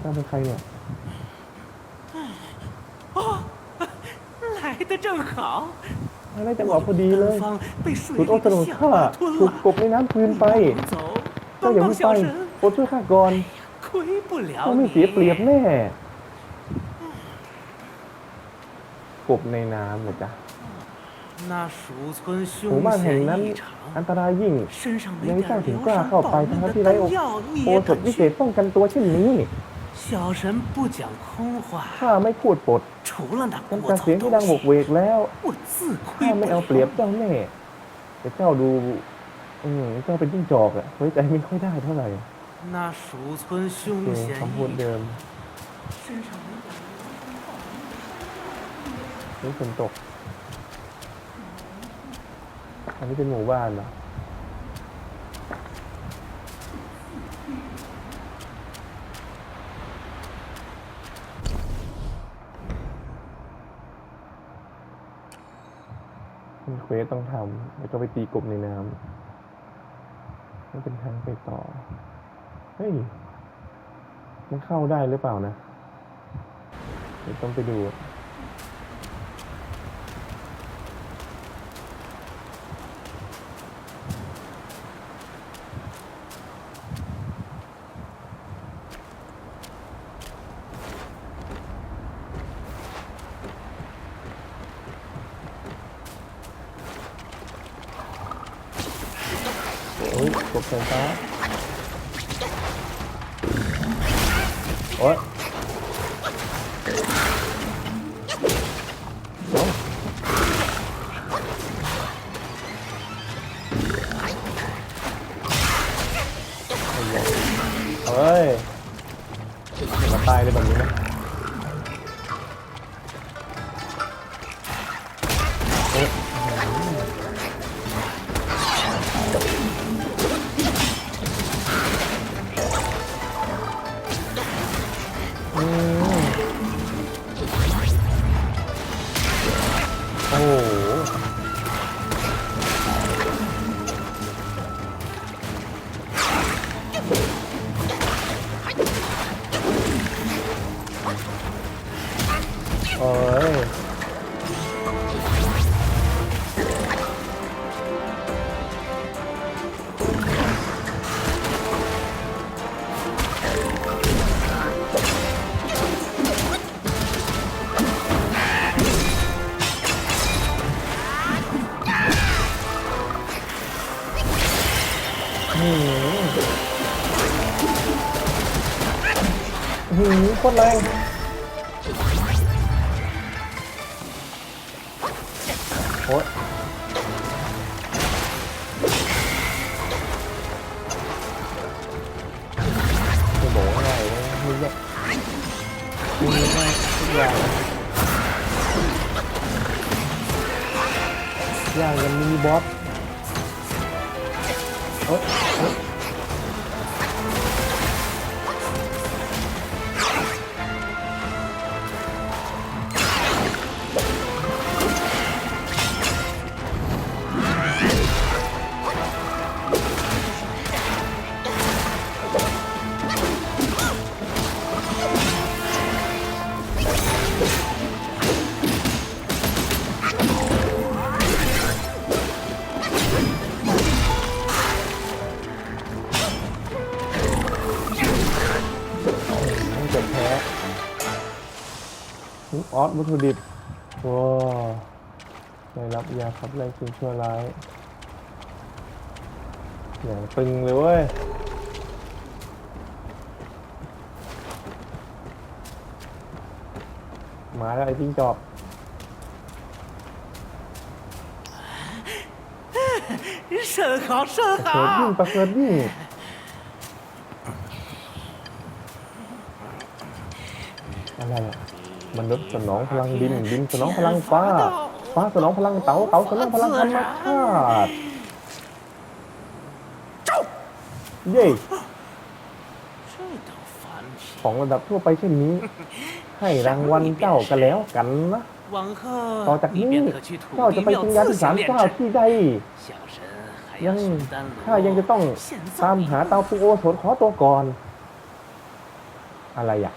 เจ้าเป็นใครเนี่ย 来的正好， อะไรจังหวะพอดีเลย 丹方被水 สุด 里 โอส 的 โน 象 ข้า 拔吞 ถูก 了。 กบในน้ำคืนไป 不走， เจ้าอย่า 帮 เพิ่ 帮 งไป 小神， โปรดช่วยข้าก่อน 亏不了 เจ้าไม่เสียเปรียบ 你。 แน่ กบในน้ำเหรอจ๊ะ 那鼠村 หมู่ 凶 บ้านแห่ง 险 นั้น 异常， อันตรายยิ่ง 身上没 ยัง 点 เจ้าถึง 疗 กล้า 伤 เข้าไป 保 ทั้ง 命的 ที่ไร้ 丹 โอ 药，你 โอ 也 สถ 敢 วิเศษ 去？ ป้องกันตัวเช่นนี้ 小神不讲空话， ข้าไม่พูดปด 除了那 ฉัน 聒 จะ 噪 เสียงที่ดัง 东 โบก 西， เวกแล้ว 我自 ข้า 亏 ไม่ 不 เอาเปรียบ 了。 เจ้าแน่แต่เจ้าดู อืมเจ้าเป็นจิ้งจอกอะไว้ใจไม่ค่อยได้เท่าไหร่ 那鼠村凶 เออ 险 คำพูด 异 เดิม 身上没点疗伤保命 นี่ฝนตก อันนี้เป็นหมู่บ้านเหรอ มีเควสต้องทำแล้วก็ไปตีกบในน้ำนี่เป็นทางไปต่อ เฮ้ย มันเข้าได้หรือเปล่านะ เดี๋ยวต้องไปดู โอ้ย กบไฟฟ้าโอ้ยเฮ้ยมาตายเลยแบบนี้นะ โอ้ หืมโคตรแรงโอ้ยจะบอกว่าไงนะมีแบบมีมากทุกอย่างอย่างกันมินิบอสเอ้ย ออสวัตถุดิบว้าได้รับยาครับไล่สิ่งชั่วร้าย อย่างตึงเลยเว้ยมาแล้วไอ้จิ้งจอบเสือขอเสือขอวิ่งประเสริฐวิ่อะไรอะ มนุษย์สนองพลังดิน ดินสนองพลังฟ้า ฟ้าสนองพลังเตาเตาสนองพลังธรรมชาติเย่ของระดับทั่วไปเช่นนี้ ให้รางวัลเจ้ากันแล้วกันนะต่อจากนี้เจ้าจะไปชิงยาที่สามเจ้าที่ใดยังข้ายังจะต้องตามหาเตาปูโอสนขอตัวก่อน อะไรอะ